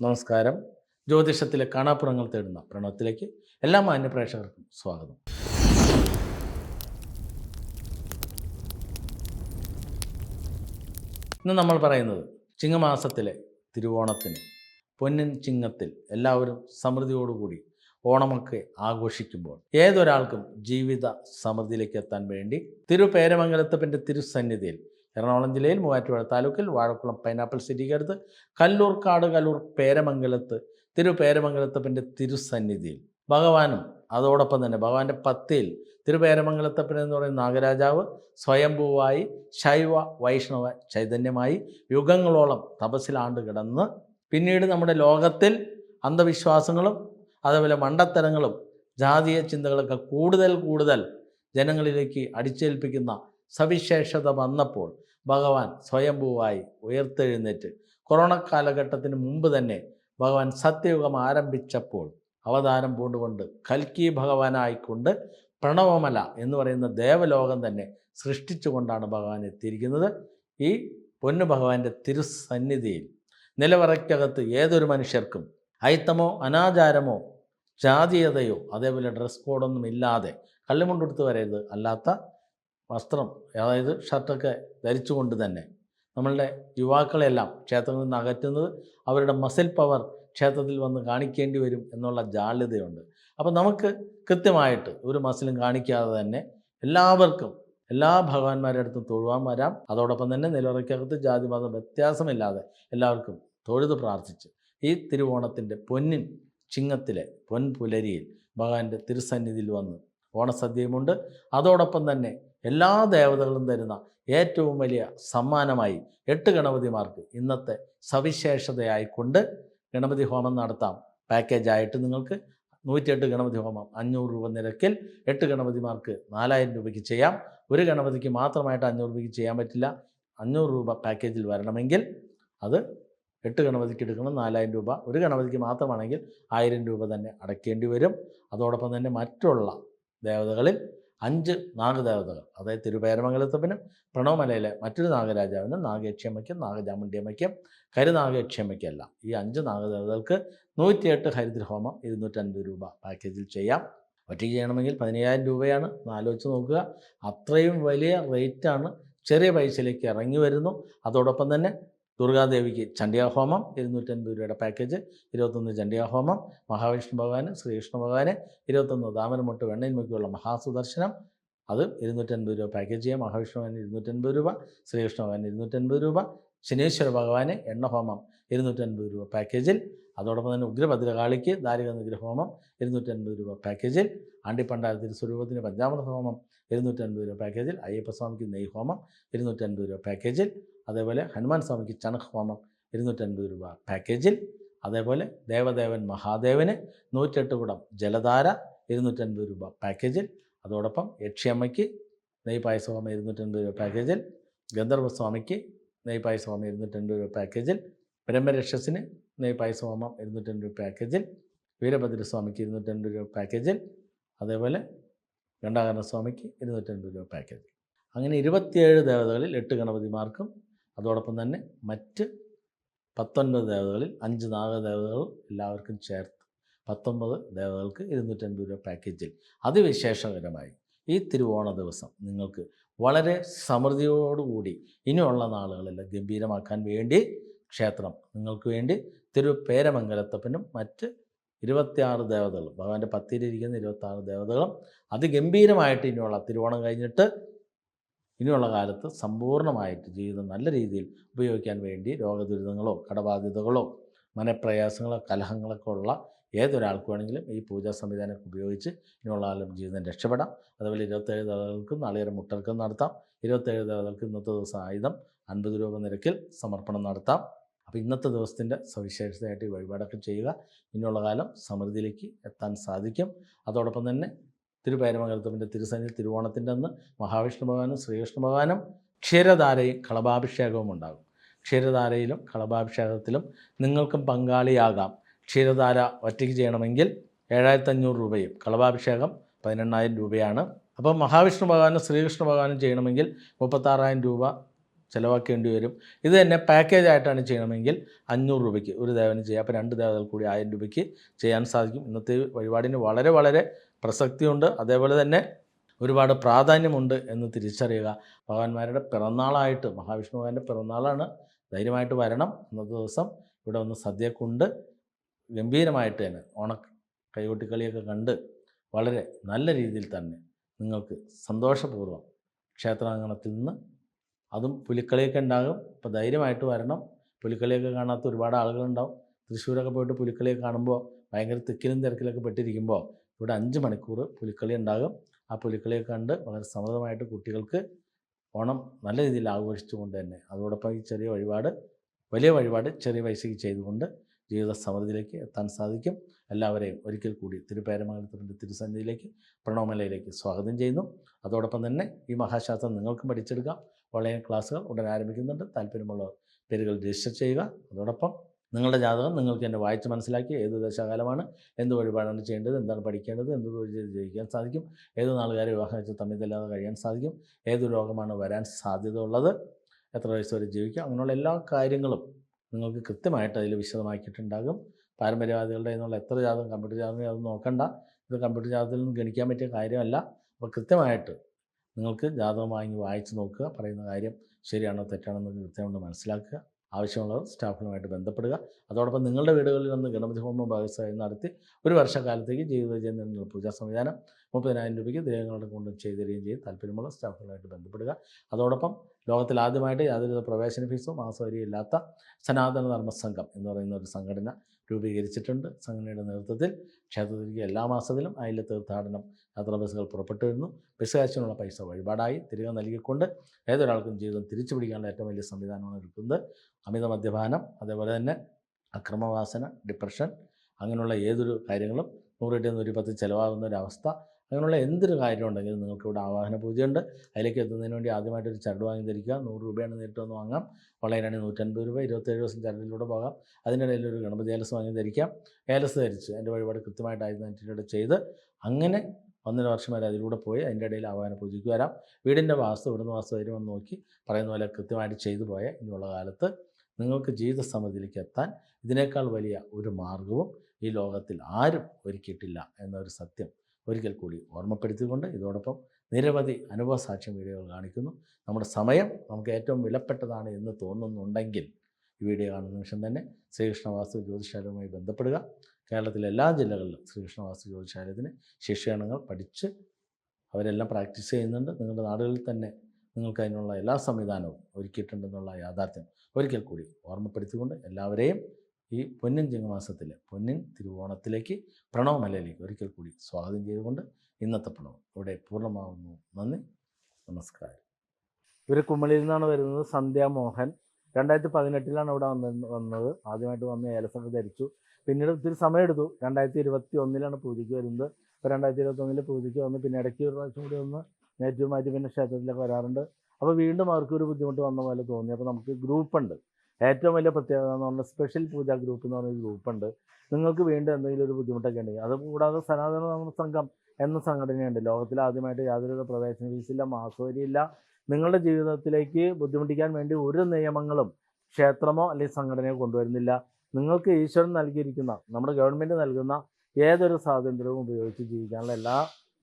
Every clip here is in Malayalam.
നമസ്കാരം. ജ്യോതിഷത്തിലെ കാണാപ്പുറങ്ങൾ തേടുന്ന പ്രണവത്തിലേക്ക് എല്ലാ മാന്യ പ്രേക്ഷകർക്കും സ്വാഗതം. ഇന്ന് നമ്മൾ പറയുന്നത് ചിങ്ങമാസത്തിലെ തിരുവോണത്തിന് പൊന്നിൻ ചിങ്ങത്തിൽ എല്ലാവരും സമൃദ്ധിയോടുകൂടി ഓണമൊക്കെ ആഘോഷിക്കുമ്പോൾ ഏതൊരാൾക്കും ജീവിത സമൃദ്ധിയിലേക്ക് എത്താൻ വേണ്ടി തിരുപേരമംഗലത്തപ്പന്റെ തിരുസന്നിധിയിൽ എറണാകുളം ജില്ലയിൽ മൂവാറ്റുപുഴ താലൂക്കിൽ വാഴക്കുളം പൈനാപ്പിൾ സിറ്റിക്കടുത്ത് കല്ലൂർക്കാട് കല്ലൂർ പേരമംഗലത്ത് തിരു പേരമംഗലത്തപ്പന്റെ തിരുസന്നിധിയിൽ. ഭഗവാനും അതോടൊപ്പം തന്നെ ഭഗവാന്റെ പത്തിയിൽ തിരുപേരമംഗലത്തപ്പൻ എന്ന് പറയുന്ന നാഗരാജാവ് സ്വയംഭൂവായി ശൈവ വൈഷ്ണവ ചൈതന്യമായി യുഗങ്ങളോളം തപസ്സിലാണ്ട് കിടന്ന് പിന്നീട് നമ്മുടെ ലോകത്തിൽ അന്ധവിശ്വാസങ്ങളും അതേപോലെ മണ്ടത്തരങ്ങളും ജാതീയ ചിന്തകളൊക്കെ കൂടുതൽ കൂടുതൽ ജനങ്ങളിലേക്ക് അടിച്ചേൽപ്പിക്കുന്ന സവിശേഷത വന്നപ്പോൾ ഭഗവാൻ സ്വയംഭൂവായി ഉയർത്തെഴുന്നേറ്റ്. കൊറോണ കാലഘട്ടത്തിന് മുമ്പ് തന്നെ ഭഗവാൻ സത്യയുഗം ആരംഭിച്ചപ്പോൾ അവതാരം പൂണ്ടുകൊണ്ട് കൽക്കി ഭഗവാനായിക്കൊണ്ട് പ്രണവമല എന്ന് പറയുന്ന ദേവലോകം തന്നെ സൃഷ്ടിച്ചുകൊണ്ടാണ് ഭഗവാൻ എത്തിയിരിക്കുന്നത്. ഈ പൊന്നു ഭഗവാന്റെ തിരുസന്നിധിയിൽ നിലവറയ്ക്കകത്ത് ഏതൊരു മനുഷ്യർക്കും അയിത്തമോ അനാചാരമോ ജാതീയതയോ അതേപോലെ ഡ്രസ് കോഡൊന്നും ഇല്ലാതെ കള്ളിമുണ്ടെടുത്ത് വരരുത് അല്ലാത്ത വസ്ത്രം അതായത് ഷർട്ടൊക്കെ ധരിച്ചുകൊണ്ട് തന്നെ നമ്മളുടെ യുവാക്കളെല്ലാം ക്ഷേത്രങ്ങളിൽ നിന്ന് അകറ്റുന്നത് അവരുടെ മസിൽ പവർ ക്ഷേത്രത്തിൽ വന്ന് കാണിക്കേണ്ടി വരും എന്നുള്ള ജാള്യതയുണ്ട്. അപ്പോൾ നമുക്ക് കൃത്യമായിട്ട് ഒരു മസിലും കാണിക്കാതെ തന്നെ എല്ലാവർക്കും എല്ലാ ഭഗവാന്മാരുടെ അടുത്തും തൊഴുവാൻ വരാം. അതോടൊപ്പം തന്നെ നിലവറയ്ക്കകത്ത് ജാതി മത വ്യത്യാസമില്ലാതെ എല്ലാവർക്കും തൊഴുത് പ്രാർത്ഥിച്ച് ഈ തിരുവോണത്തിന്റെ പൊന്നിൻ ചിങ്ങത്തിലെ പൊൻപുലരിയിൽ ഭഗവാന്റെ തിരുസന്നിധിയിൽ വന്ന് ഓണസദ്യയുമുണ്ട്. അതോടൊപ്പം തന്നെ എല്ലാ ദേവതകളും തരുന്ന ഏറ്റവും വലിയ സമ്മാനമായി എട്ട് ഗണപതിമാർക്ക് ഇന്നത്തെ സവിശേഷതയായിക്കൊണ്ട് ഗണപതി ഹോമം നടത്താം. പാക്കേജായിട്ട് നിങ്ങൾക്ക് നൂറ്റിയെട്ട് ഗണപതി ഹോമം അഞ്ഞൂറ് രൂപ നിരക്കിൽ എട്ട് ഗണപതിമാർക്ക് നാലായിരം രൂപയ്ക്ക് ചെയ്യാം. ഒരു ഗണപതിക്ക് മാത്രമായിട്ട് അഞ്ഞൂറ് രൂപയ്ക്ക് ചെയ്യാൻ പറ്റില്ല. അഞ്ഞൂറ് രൂപ പാക്കേജിൽ വരണമെങ്കിൽ അത് എട്ട് ഗണപതിക്ക് എടുക്കണം നാലായിരം രൂപ. ഒരു ഗണപതിക്ക് മാത്രമാണെങ്കിൽ ആയിരം രൂപ തന്നെ അടയ്ക്കേണ്ടി വരും. അതോടൊപ്പം തന്നെ മറ്റുള്ള ദേവതകളിൽ അഞ്ച് നാഗദേവതകൾ അതായത് തിരുപേരമംഗലത്തപ്പനും പ്രണവമലയിലെ മറ്റൊരു നാഗരാജാവിനും നാഗേക്ഷമയ്ക്കും നാഗചാമുണ്ടിയമ്മയ്ക്കും കരുനാഗേക്ഷമയ്ക്കെല്ലാം ഈ അഞ്ച് നാഗദേവതകൾക്ക് നൂറ്റിയെട്ട് ഹരിദ്രഹോമം ഇരുന്നൂറ്റൻപത് രൂപ പാക്കേജിൽ ചെയ്യാം. ഒറ്റയ്ക്ക് ചെയ്യണമെങ്കിൽ പതിനയ്യായിരം രൂപയാണ്. ആലോചിച്ച് നോക്കുക. അത്രയും വലിയ റേറ്റാണ് ചെറിയ പൈസയിലേക്ക് ഇറങ്ങി വരുന്നു. അതോടൊപ്പം തന്നെ ദുർഗാദേവിക്ക് ചണ്ഡികാഹോമം ഇരുന്നൂറ്റൻപത് രൂപയുടെ പാക്കേജ് ഇരുപത്തൊന്ന് ചണ്ഡികാഹോമം മഹാവിഷ്ണു ഭഗവാന് ശ്രീകൃഷ്ണ ഭഗവാന് ഇരുപത്തൊന്ന് താമരമുട്ട് വെണ്ണയിന്മയ്ക്കുള്ള മഹാസുദർശനം അത് ഇരുന്നൂറ്റൻപത് രൂപ പാക്കേജ് ചെയ്യാം. മഹാവിഷ്ണു ഭഗവാന് ഇരുന്നൂറ്റൻപത് രൂപ ശ്രീകൃഷ്ണ ഭഗവാന് ഇരുന്നൂറ്റൻപത് രൂപ ശനീശ്വര ഭഗവാന് എണ്ണഹോമം ഇരുന്നൂറ്റൻപത് രൂപ പാക്കേജിൽ അതോടൊപ്പം തന്നെ ഉഗ്രഭദ്രകാളിക്ക് ദാരിക നിഗ്രഹോമം ഇരുന്നൂറ്റൻപത് രൂപ പാക്കേജിൽ ആണ്ടിപ്പണ്ടാര തിരുസ്വരൂപത്തിന് പഞ്ചാമൃത ഹോമം ഇരുന്നൂറ്റൻപത് രൂപ പാക്കേജിൽ അയ്യപ്പസ്വാമിക്ക് നെയ്ഹോമം ഇരുന്നൂറ്റൻപത് രൂപ പാക്കേജിൽ അതേപോലെ ഹനുമാൻ സ്വാമിക്ക് ചണക് ഹോമം ഇരുന്നൂറ്റൻപത് രൂപ പാക്കേജിൽ അതേപോലെ ദേവദേവൻ മഹാദേവന് നൂറ്റെട്ട് കുടം ജലധാര ഇരുന്നൂറ്റൻപത് രൂപ പാക്കേജിൽ അതോടൊപ്പം യക്ഷിയമ്മയ്ക്ക് നെയ് പായസ ഹോമം ഇരുന്നൂറ്റൻപത് രൂപ പാക്കേജിൽ ഗന്ധർവസ്വാമിക്ക് നെയ് പായസ ഹോമം ഇരുന്നൂറ്റൻപത് രൂപ പാക്കേജിൽ ബ്രഹ്മരക്ഷസിന് നെയ് പായസ ഹോമം ഇരുന്നൂറ്റൻപത് രൂപ പാക്കേജിൽ വീരഭദ്രസ്വാമിക്ക് ഇരുന്നൂറ്റൻപത് രൂപ പാക്കേജിൽ അതേപോലെ ഗണ്ടാകരണസ്വാമിക്ക് ഇരുന്നൂറ്റൻപത് രൂപ പാക്കേജിൽ അങ്ങനെ ഇരുപത്തിയേഴ് ദേവതകളിൽ എട്ട് ഗണപതിമാർക്കും അതോടൊപ്പം തന്നെ മറ്റ് പത്തൊൻപത് ദേവതകളിൽ അഞ്ച് നാഗദേവതകൾ എല്ലാവർക്കും ചേർത്ത് പത്തൊമ്പത് ദേവതകൾക്ക് ഇരുന്നൂറ്റൻപത് രൂപ പാക്കേജിൽ അതിവിശേഷകരമായി ഈ തിരുവോണ ദിവസം നിങ്ങൾക്ക് വളരെ സമൃദ്ധിയോടുകൂടി ഇനിയുള്ള നാളുകളെല്ലാം ഗംഭീരമാക്കാൻ വേണ്ടി ക്ഷേത്രം നിങ്ങൾക്ക് വേണ്ടി തിരുപേരമംഗലത്തപ്പനും മറ്റ് ഇരുപത്തിയാറ് ദേവതകളും ഭഗവാന്റെ പത്തിയിലിരിക്കുന്ന ഇരുപത്തി ആറ് ദേവതകളും അതിഗംഭീരമായിട്ട് ഇനിയുള്ള തിരുവോണം കഴിഞ്ഞിട്ട് ഇനിയുള്ള കാലത്ത് സമ്പൂർണമായിട്ട് ജീവിതം നല്ല രീതിയിൽ ഉപയോഗിക്കാൻ വേണ്ടി രോഗദുരിതങ്ങളോ കടബാധ്യതകളോ മനപ്രയാസങ്ങളോ കലഹങ്ങളൊക്കെ ഉള്ള ഏതൊരാൾക്ക് വേണമെങ്കിലും ഈ പൂജാ സംവിധാനമൊക്കെ ഉപയോഗിച്ച് ഇനിയുള്ള കാലം ജീവിതം രക്ഷപ്പെടാം. അതുപോലെ ഇരുപത്തേഴ് ദേവതകൾക്കും നാളികേരം മുട്ടർക്കും നടത്താം. ഇരുപത്തേഴ് ദേവതകൾക്ക് ഇന്നത്തെ ദിവസം ആയുധം അൻപത് രൂപ നിരക്കിൽ സമർപ്പണം നടത്താം. അപ്പോൾ ഇന്നത്തെ ദിവസത്തിന്റെ സവിശേഷതയായിട്ട് ഈ വഴിപാടൊക്കെ ചെയ്യുക. ഇനിയുള്ള കാലം സമൃദ്ധിയിലേക്ക് എത്താൻ സാധിക്കും. അതോടൊപ്പം തന്നെ തിരുപേരമംഗലത്തപ്പന്റെ തിരുസന്നിധി തിരുവോണത്തിന്റെ അന്ന് മഹാവിഷ്ണു ഭഗവാനും ശ്രീകൃഷ്ണ ഭഗവാനും ക്ഷീരധാരയും കളഭാഭിഷേകവും ഉണ്ടാകും. ക്ഷീരധാരയിലും കളഭാഭിഷേകത്തിലും നിങ്ങൾക്കും പങ്കാളിയാകാം. ക്ഷീരധാര ഒറ്റയ്ക്ക് ചെയ്യണമെങ്കിൽ ഏഴായിരത്തി അഞ്ഞൂറ് രൂപയും കളഭാഭിഷേകം പതിനെണ്ണായിരം രൂപയാണ്. അപ്പം മഹാവിഷ്ണു ഭഗവാനും ശ്രീകൃഷ്ണ ഭഗവാനും ചെയ്യണമെങ്കിൽ മുപ്പത്താറായിരം രൂപ ചിലവാക്കേണ്ടി വരും. ഇത് തന്നെ പാക്കേജ് ആയിട്ടാണ് ചെയ്യണമെങ്കിൽ അഞ്ഞൂറ് രൂപയ്ക്ക് ഒരു ദേവന് ചെയ്യാം. അപ്പോൾ രണ്ട് ദേവതകൾ കൂടി ആയിരം രൂപയ്ക്ക് ചെയ്യാൻ സാധിക്കും. ഇന്നത്തെ വഴിപാടിന് വളരെ വളരെ പ്രസക്തിയുണ്ട്. അതേപോലെ തന്നെ ഒരുപാട് പ്രാധാന്യമുണ്ട് എന്ന് തിരിച്ചറിയുക. ഭഗവാന്മാരുടെ പിറന്നാളായിട്ട് മഹാവിഷ്ണു ഭഗവാന്റെ പിറന്നാളാണ് ധൈര്യമായിട്ട് വരണം അന്നത്തെ ദിവസം ഇവിടെ ഒന്ന് സദ്യക്കുണ്ട്. ഗംഭീരമായിട്ട് തന്നെ ഓണ കൈകൊട്ടിക്കളിയൊക്കെ കണ്ട് വളരെ നല്ല രീതിയിൽ തന്നെ നിങ്ങൾക്ക് സന്തോഷപൂർവം ക്ഷേത്രാങ്കണത്തിൽ നിന്ന് അതും പുലിക്കളിയൊക്കെ ഉണ്ടാകും. അപ്പോൾ ധൈര്യമായിട്ട് വരണം. പുലിക്കളിയൊക്കെ കാണാത്ത ഒരുപാട് ആളുകളുണ്ടാവും. തൃശ്ശൂരൊക്കെ പോയിട്ട് പുലിക്കളിയൊക്കെ കാണുമ്പോൾ ഭയങ്കര തിക്കിലും തിരക്കിലൊക്കെ പെട്ടിരിക്കുമ്പോൾ ഇവിടെ അഞ്ച് മണിക്കൂർ പുലിക്കളി ഉണ്ടാകും. ആ പുലിക്കളിയെ കണ്ട് വളരെ സമൃദ്ധമായിട്ട് കുട്ടികൾക്ക് ഓണം നല്ല രീതിയിൽ ആഘോഷിച്ചുകൊണ്ട് തന്നെ അതോടൊപ്പം ഈ ചെറിയ വഴിപാട് വലിയ വഴിപാട് ചെറിയ പൈസയ്ക്ക് ചെയ്തുകൊണ്ട് ജീവിത സമൃദ്ധിയിലേക്ക് എത്താൻ സാധിക്കും. എല്ലാവരെയും ഒരിക്കൽ കൂടി തിരുപ്പേരമംഗലത്തിന്റെ തിരുസന്നിധിയിലേക്ക് പ്രണവമലയിലേക്ക് സ്വാഗതം ചെയ്യുന്നു. അതോടൊപ്പം തന്നെ ഈ മഹാശാസ്ത്രം നിങ്ങൾക്കും പഠിച്ചെടുക്കാം. ഓൺലൈൻ ക്ലാസ്സുകൾ ഉടൻ ആരംഭിക്കുന്നുണ്ട്. താല്പര്യമുള്ള പേരുകൾ രജിസ്റ്റർ ചെയ്യുക. അതോടൊപ്പം നിങ്ങളുടെ ജാതകം നിങ്ങൾക്ക് എന്നെ വായിച്ച് മനസ്സിലാക്കി ഏത് ദശാകാലമാണ് എന്ത് വഴിപാടാണ് ചെയ്യേണ്ടത് എന്താണ് പഠിക്കേണ്ടത് എന്ത് തൊഴിൽ ജയിക്കാൻ സാധിക്കും ഏത് നാളുകാരെ വിവാഹം വെച്ച് തമ്മിതല്ലാതെ കഴിയാൻ സാധിക്കും ഏത് രോഗമാണ് വരാൻ സാധ്യത ഉള്ളത് എത്ര വയസ്സ് വരെ ജീവിക്കുക അങ്ങനെയുള്ള എല്ലാ കാര്യങ്ങളും നിങ്ങൾക്ക് കൃത്യമായിട്ട് അതിൽ വിശദമാക്കിയിട്ടുണ്ടാകും. പാരമ്പര്യവാദികളുടെ നിന്നുള്ള എത്ര ജാതകം കമ്പ്യൂട്ടർ ജാതകം അത് നോക്കണ്ട. ഇത് കമ്പ്യൂട്ടർ ജാതകത്തിൽ നിന്ന് ഗണിക്കാൻ പറ്റിയ കാര്യമല്ല. അപ്പോൾ കൃത്യമായിട്ട് നിങ്ങൾക്ക് ജാതകം വാങ്ങി വായിച്ച് നോക്കുക പറയുന്ന കാര്യം ശരിയാണോ തെറ്റാണോ എന്ന് കൃത്യമായിട്ട് മനസ്സിലാക്കുക. ആവശ്യമുള്ളവർ സ്റ്റാഫുകളുമായിട്ട് ബന്ധപ്പെടുക. അതോടൊപ്പം നിങ്ങളുടെ വീടുകളിൽ നിന്ന് ഗണപതി ഹോമം ഭാഗസ്വയം നടത്തി ഒരു വർഷക്കാലത്തേക്ക് ജീവിത ചെയ്യുന്നതിനുള്ള പൂജാ സംവിധാനം മുപ്പതിനായിരം രൂപയ്ക്ക് ദേഹങ്ങളുടെ കൊണ്ട് ചെയ്തു തരികയും ചെയ്യും. താല്പര്യമുള്ള സ്റ്റാഫുകളുമായിട്ട് ബന്ധപ്പെടുക. അതോടൊപ്പം ലോകത്തിൽ ആദ്യമായിട്ട് യാതൊരുവിധ പ്രവേശന ഫീസോ മാസവരിയോ ഇല്ലാത്ത സനാതന ധർമ്മ സംഘം എന്ന് പറയുന്ന ഒരു സംഘടന രൂപീകരിച്ചിട്ടുണ്ട് സംഘടനയുടെ നേതൃത്വത്തിൽ. ക്ഷേത്രത്തിലേക്ക് എല്ലാ മാസത്തിലും അതിലെ തീർത്ഥാടനം യാത്രാ ബസ്സുകൾ പുറപ്പെട്ടു വരുന്നു. ബസ് കാശിനുള്ള പൈസ വഴിപാടായി തിരികെ നൽകിക്കൊണ്ട് ഏതൊരാൾക്കും ജീവിതം തിരിച്ചു പിടിക്കാനുള്ള ഏറ്റവും വലിയ സംവിധാനമാണ് എടുക്കുന്നത് അമിത മദ്യപാനം അതേപോലെ തന്നെ അക്രമവാസന ഡിപ്രഷൻ അങ്ങനെയുള്ള ഏതൊരു കാര്യങ്ങളും നൂറിട്ട് നൂറ്റി പത്ത് ചിലവാകുന്ന ഒരവസ്ഥ അങ്ങനെയുള്ള എന്തൊരു കാര്യം ഉണ്ടെങ്കിലും നിങ്ങൾക്ക് ഇവിടെ ആവാഹന പൂജയുണ്ട്. അതിലേക്ക് എത്തുന്നതിന് വേണ്ടി ആദ്യമായിട്ട് ഒരു ചരട് വാങ്ങി ധരിക്കുക നൂറ് രൂപയാണ് നേരിട്ട് വന്ന് വാങ്ങാം. ഓൺലൈനാണെങ്കിൽ നൂറ്റൻപത് രൂപ ഇരുപത്തേഴ് ദിവസം ചരടിലൂടെ പോകാം. അതിനിടയിൽ ഒരു ഗണപതി ഏലസ് വാങ്ങി ധരിക്കാം ഏലസ് ധരിച്ച് എന്റെ വഴിപാട് കൃത്യമായിട്ട് ആയിരത്തി ചെയ്ത് അങ്ങനെ ഒന്നര വർഷം വരെ അതിലൂടെ പോയി അതിന്റെ ഇടയിൽ ആവാഹന പൂജയ്ക്ക് വരാം. വീടിന്റെ വാസ്തു ഇവിടുന്ന് വാസ്തു വരുമെന്ന് നോക്കി പറയുന്ന പോലെ കൃത്യമായിട്ട് ചെയ്തു പോയ ഇനിയുള്ള കാലത്ത് നിങ്ങൾക്ക് ജീവിത സമൃദ്ധിയിലേക്ക് എത്താൻ ഇതിനേക്കാൾ വലിയ ഒരു മാർഗവും ഈ ലോകത്തിൽ ആരും ഒരുക്കിയിട്ടില്ല എന്നൊരു സത്യം ഒരിക്കൽ കൂടി ഓർമ്മപ്പെടുത്തിക്കൊണ്ട് ഇതോടൊപ്പം നിരവധി അനുഭവ സാക്ഷ്യം വീഡിയോകൾ കാണിക്കുന്നു. നമ്മുടെ സമയം നമുക്ക് ഏറ്റവും വിലപ്പെട്ടതാണ് എന്ന് തോന്നുന്നുണ്ടെങ്കിൽ ഈ വീഡിയോ കാണുന്ന നിമിഷം തന്നെ ശ്രീകൃഷ്ണവാസ്തു ജ്യോതിശാലയുമായി ബന്ധപ്പെടുക. കേരളത്തിലെ എല്ലാ ജില്ലകളിലും ശ്രീകൃഷ്ണവാസ്തു ജ്യോതിശാലയത്തിന് ശിക്ഷണങ്ങൾ പഠിച്ച് അവരെല്ലാം പ്രാക്ടീസ് ചെയ്യുന്നുണ്ട്. നിങ്ങളുടെ നാടുകളിൽ തന്നെ നിങ്ങൾക്ക് അതിനുള്ള എല്ലാ സംവിധാനവും ഒരുക്കിയിട്ടുണ്ടെന്നുള്ള യാഥാർത്ഥ്യം ഒരിക്കൽ കൂടി ഓർമ്മപ്പെടുത്തിക്കൊണ്ട് എല്ലാവരെയും ഈ പൊന്നിൻ ചിങ്ങമാസത്തിൽ പൊന്നിൻ തിരുവോണത്തിലേക്ക് പ്രണവമലയിലേക്ക് ഒരിക്കൽ കൂടി സ്വാഗതം ചെയ്തുകൊണ്ട് ഇന്നത്തെ പ്രണവം ഇവിടെ പൂർണമാവുന്നു. നന്ദി. നമസ്കാരം. ഇവർ കുമ്മളിയിൽ നിന്നാണ് വരുന്നത് സന്ധ്യ മോഹൻ. രണ്ടായിരത്തി പതിനെട്ടിലാണ് ഇവിടെ വന്ന വന്നത്. ആദ്യമായിട്ട് വന്ന് ഏലസൊക്കെ ധരിച്ചു. പിന്നീട് ഒത്തിരി സമയമെടുത്തു രണ്ടായിരത്തി ഇരുപത്തി ഒന്നിലാണ് പൂജയ്ക്ക് വരുന്നത്. ഇപ്പോൾ രണ്ടായിരത്തി ഇരുപത്തി ഒന്നിൽ പൂജയ്ക്ക് വന്ന് പിന്നെ ഇടയ്ക്ക് ഒരു പ്രാവശ്യം കൂടി ഒന്ന് നെഗറ്റീവ് മാറ്റി പിന്നെ ക്ഷേത്രത്തിലൊക്കെ വരാറുണ്ട്. അപ്പോൾ വീണ്ടും അവർക്ക് ഒരു ബുദ്ധിമുട്ട് വന്ന പോലെ തോന്നി. അപ്പോൾ നമുക്ക് ഗ്രൂപ്പുണ്ട്. ഏറ്റവും വലിയ പ്രത്യേകത എന്ന് പറഞ്ഞാൽ സ്പെഷ്യൽ പൂജ ഗ്രൂപ്പ് എന്ന് പറഞ്ഞൊരു ഗ്രൂപ്പുണ്ട് നിങ്ങൾക്ക് വീണ്ടും എന്തെങ്കിലും ഒരു ബുദ്ധിമുട്ടൊക്കെ ഉണ്ടെങ്കിൽ അത് കൂടാതെ സനാതന നമ്മുടെ സംഘം എന്ന സംഘടനയുണ്ട്. ലോകത്തിൽ ആദ്യമായിട്ട് യാതൊരു പ്രവേശന ഫീസില്ല മാസവരിയില്ല നിങ്ങളുടെ ജീവിതത്തിലേക്ക് ബുദ്ധിമുട്ടിക്കാൻ വേണ്ടി ഒരു നിയമങ്ങളും ക്ഷേത്രമോ അല്ലെങ്കിൽ സംഘടനയോ കൊണ്ടുവരുന്നില്ല. നിങ്ങൾക്ക് ഈശ്വരൻ നൽകിയിരിക്കുന്ന നമ്മുടെ ഗവൺമെന്റ് നൽകുന്ന ഏതൊരു സ്വാതന്ത്ര്യവും ഉപയോഗിച്ച് ജീവിക്കാനുള്ള എല്ലാ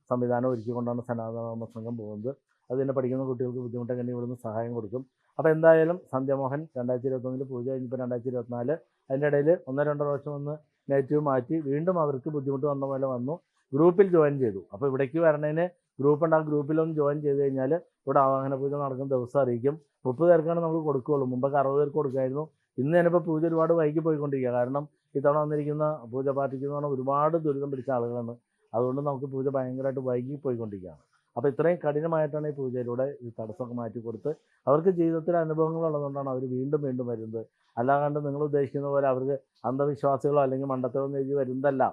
സംവിധാനവും ഒരുക്കിക്കൊണ്ടാണ് സനാതന സംഘം പോകുന്നത്. അതിനെ പഠിക്കുന്ന കുട്ടികൾക്ക് ബുദ്ധിമുട്ടൊക്കെ ഇവിടുന്ന് സഹായം കൊടുക്കും. അപ്പോൾ എന്തായാലും സന്ധ്യമോഹൻ രണ്ടായിരത്തി ഇരുപത്തൊന്നിൽ പൂജ കഴിഞ്ഞപ്പോൾ രണ്ടായിരത്തി ഇരുപത്തിനാല് അതിന്റെ ഇടയിൽ ഒന്നോ രണ്ടോ പ്രാവശ്യം വന്ന് നെഗറ്റീവ് മാറ്റി വീണ്ടും അവർക്ക് ബുദ്ധിമുട്ട് വന്ന പോലെ വന്നു. ഗ്രൂപ്പിൽ ജോയിൻ ചെയ്തു. അപ്പോൾ ഇവിടേക്ക് വരണതിന് ഗ്രൂപ്പ് ഉണ്ട് ആ ഗ്രൂപ്പിലൊന്ന് ജോയിൻ ചെയ്ത് കഴിഞ്ഞാൽ ഇവിടെ ആവാഹന പൂജ നടക്കുന്ന ദിവസം അറിയിക്കും. മുപ്പത് പേർക്കാണ് നമ്മൾ കൊടുക്കുകയുള്ളൂ. മുമ്പൊക്കെ അറുപത് പേർക്ക് കൊടുക്കായിരുന്നു. ഇന്ന് ഞാനിപ്പോൾ പൂജ ഒരുപാട് വൈകി പോയിക്കൊണ്ടിരിക്കുക കാരണം ഇത്തവണ വന്നിരിക്കുന്ന പൂജ പാർട്ടിക്ക് എന്ന് പറഞ്ഞാൽ ഒരുപാട് ദുരിതം പിടിച്ച ആളുകളാണ്. അതുകൊണ്ട് നമുക്ക് പൂജ ഭയങ്കരമായിട്ട് വൈകി പോയിക്കൊണ്ടിരിക്കുകയാണ് അപ്പോൾ ഇത്രയും കഠിനമായിട്ടാണ് ഈ പൂജയിലൂടെ ഈ തടസ്സമൊക്കെ മാറ്റി കൊടുത്ത് അവർക്ക് ജീവിതത്തിൽ അനുഭവങ്ങൾ ഉള്ളതുകൊണ്ടാണ് അവർ വീണ്ടും വീണ്ടും വരുന്നത്. അല്ലാണ്ട് നിങ്ങൾ ഉദ്ദേശിക്കുന്ന പോലെ അവർക്ക് അന്ധവിശ്വാസികളോ അല്ലെങ്കിൽ മണ്ടത്തരോ എഴുതി വരുന്നതല്ല.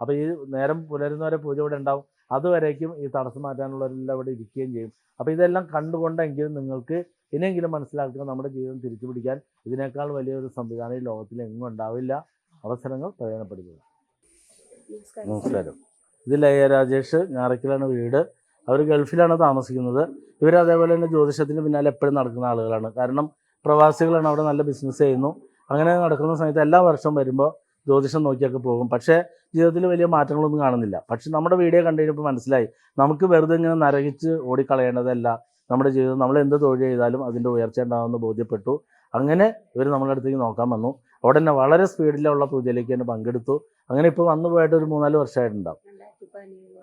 അപ്പോൾ ഈ നേരം പുലരുന്നവരെ പൂജ ഇവിടെ ഉണ്ടാവും. അതുവരേക്കും ഈ തടസ്സം മാറ്റാനുള്ളവരെല്ലാം ഇവിടെ ഇരിക്കുകയും ചെയ്യും. അപ്പോൾ ഇതെല്ലാം കണ്ടുകൊണ്ടെങ്കിലും നിങ്ങൾക്ക് ഇനിയെങ്കിലും മനസ്സിലാക്കുക നമ്മുടെ ജീവിതം തിരിച്ചു പിടിക്കാൻ ഇതിനേക്കാൾ വലിയൊരു സംവിധാനം ഈ ലോകത്തിൽ എങ്ങും ഉണ്ടാവില്ല. അവസരങ്ങൾ പ്രയോജനപ്പെടുത്തുക. നമസ്കാരം. ഇത് ലയ രാജേഷ് ഞാറയ്ക്കലാണ് വീട്. അവർ ഗൾഫിലാണ് താമസിക്കുന്നത്. ഇവർ അതേപോലെ തന്നെ ജ്യോതിഷത്തിന് പിന്നാലെ എപ്പോഴും നടക്കുന്ന ആളുകളാണ്. കാരണം പ്രവാസികളാണ് അവിടെ നല്ല ബിസിനസ് ചെയ്യുന്നു. അങ്ങനെ നടക്കുന്ന സമയത്ത് എല്ലാ വർഷവും വരുമ്പോൾ ജ്യോതിഷം നോക്കിയൊക്കെ പോകും. പക്ഷേ ജീവിതത്തിൽ വലിയ മാറ്റങ്ങളൊന്നും കാണുന്നില്ല. പക്ഷെ നമ്മുടെ വീഡിയോ കണ്ടു കഴിഞ്ഞപ്പോൾ മനസ്സിലായി. നമുക്ക് വെറുതെ ഇങ്ങനെ നരകിച്ച് ഓടിക്കളയേണ്ടതല്ല. നമ്മുടെ ജീവിതം നമ്മൾ എന്ത് തൊഴിൽ ചെയ്താലും അതിന്റെ ഉയർച്ച ഉണ്ടാകുമെന്ന് ബോധ്യപ്പെട്ടു. അങ്ങനെ ഇവർ നമ്മുടെ അടുത്തേക്ക് നോക്കാൻ വന്നു. അവിടെ തന്നെ വളരെ സ്പീഡിലുള്ള പൂജയിലേക്ക് തന്നെ പങ്കെടുത്തു. അങ്ങനെ ഇപ്പോൾ വന്നു പോയിട്ട് ഒരു മൂന്നാൽ വർഷമായിട്ടുണ്ടാവും.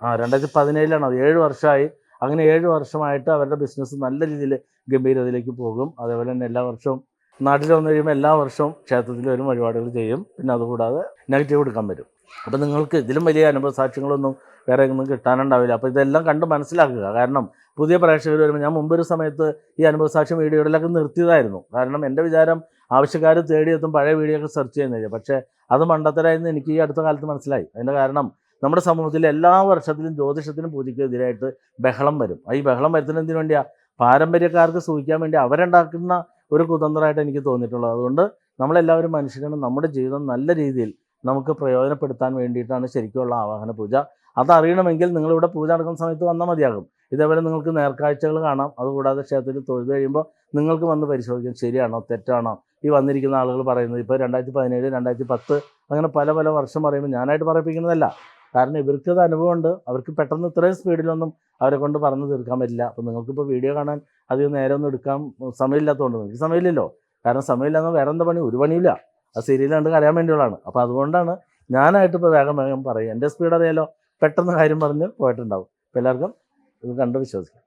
ആ രണ്ടായിരത്തി പതിനേഴിലാണ് അത്. ഏഴ് വർഷമായി. അങ്ങനെ ഏഴ് വർഷമായിട്ട് അവരുടെ ബിസിനസ് നല്ല രീതിയിൽ ഗംഭീരതയിലേക്ക് പോകും. അതേപോലെ തന്നെ എല്ലാ വർഷവും നാട്ടിൽ വന്നു കഴിയുമ്പോൾ എല്ലാ വർഷവും ക്ഷേത്രത്തിൽ വരും വഴിപാടുകൾ ചെയ്യും. പിന്നെ അതുകൂടാതെ നെഗറ്റീവ് എടുക്കാൻ വരും. അപ്പം നിങ്ങൾക്ക് ഇതിലും വലിയ അനുഭവ സാക്ഷ്യങ്ങളൊന്നും വേറെ ഒന്നും കിട്ടാനുണ്ടാവില്ല. അപ്പോൾ ഇതെല്ലാം കണ്ട് മനസ്സിലാക്കുക. കാരണം പുതിയ പ്രേക്ഷകർ വരുമ്പോൾ ഞാൻ മുമ്പൊരു സമയത്ത് ഈ അനുഭവ സാക്ഷ്യം വീഡിയോകളിലൊക്കെ നിർത്തിയതായിരുന്നു. കാരണം എന്റെ വിചാരം ആവശ്യക്കാർ തേടിയെത്തും പഴയ വീഡിയോ ഒക്കെ സെർച്ച് ചെയ്യുന്നില്ല പക്ഷേ അത് മണ്ടത്തരായിരുന്നു എനിക്ക് ഈ അടുത്ത കാലത്ത് മനസ്സിലായി. അതിന്റെ കാരണം നമ്മുടെ സമൂഹത്തിൽ എല്ലാ വർഷത്തിലും ജ്യോതിഷത്തിനും പൂജയ്ക്കെതിരായിട്ട് ബഹളം വരും. ഈ ബഹളം വരുത്തുന്നത് എന്തിനു വേണ്ടിയാ? പാരമ്പര്യക്കാർക്ക് സൂചിക്കാൻ വേണ്ടി അവരുണ്ടാക്കുന്ന ഒരു കുതന്ത്രമായിട്ട് എനിക്ക് തോന്നിയിട്ടുള്ളത്. അതുകൊണ്ട് നമ്മളെല്ലാവരും മനുഷ്യരാണ്. നമ്മുടെ ജീവിതം നല്ല രീതിയിൽ നമുക്ക് പ്രയോജനപ്പെടുത്താൻ വേണ്ടിയിട്ടാണ് ശരിക്കുമുള്ള ആവാഹന പൂജ. അതറിയണമെങ്കിൽ നിങ്ങളിവിടെ പൂജ നടക്കുന്ന സമയത്ത് വന്നാൽ മതിയാകും. ഇതേപോലെ നിങ്ങൾക്ക് നേർക്കാഴ്ചകൾ കാണാം. അതുകൂടാതെ ക്ഷേത്രത്തിൽ തൊഴുത് കഴിയുമ്പോൾ നിങ്ങൾക്ക് വന്ന് പരിശോധിക്കാം. ശരിയാണോ? തെറ്റാണോ? ഈ വന്നിരിക്കുന്ന ആളുകൾ പറയുന്നത്. ഇപ്പോൾ രണ്ടായിരത്തി പതിനേഴ് രണ്ടായിരത്തി പത്ത് അങ്ങനെ പല പല വർഷം പറയുമ്പോൾ ഞാനായിട്ട് പറയിപ്പിക്കുന്നതല്ല. കാരണം ഇവർക്ക് അത് അനുഭവമുണ്ട്. അവർക്ക് പെട്ടെന്ന് ഇത്രയും സ്പീഡിലൊന്നും അവരെ കൊണ്ട് പറഞ്ഞു തീർക്കാൻ പറ്റില്ല. അപ്പം നിങ്ങൾക്കിപ്പോൾ വീഡിയോ കാണാൻ അധികം നേരം ഒന്നും എടുക്കാൻ സമയമില്ലാത്തതുകൊണ്ട് നിങ്ങൾക്ക് സമയമില്ലല്ലോ. കാരണം സമയമില്ലാന്ന് വേറെ എന്താ പണി? ഒരു പണിയില്ല ആ സീരിയൽ കണ്ട് കരയാൻ വേണ്ടിയുള്ളതാണ്. അപ്പോൾ അതുകൊണ്ടാണ് ഞാനായിട്ട് ഇപ്പോൾ വേഗം വേഗം പറയും. എന്റെ സ്പീഡ് അറിയാലോ? പെട്ടെന്ന് കാര്യം പറഞ്ഞ് പോയിട്ടുണ്ടാവും. അപ്പോൾ എല്ലാവർക്കും ഇത് കണ്ട് വിശ്വസിക്കാം.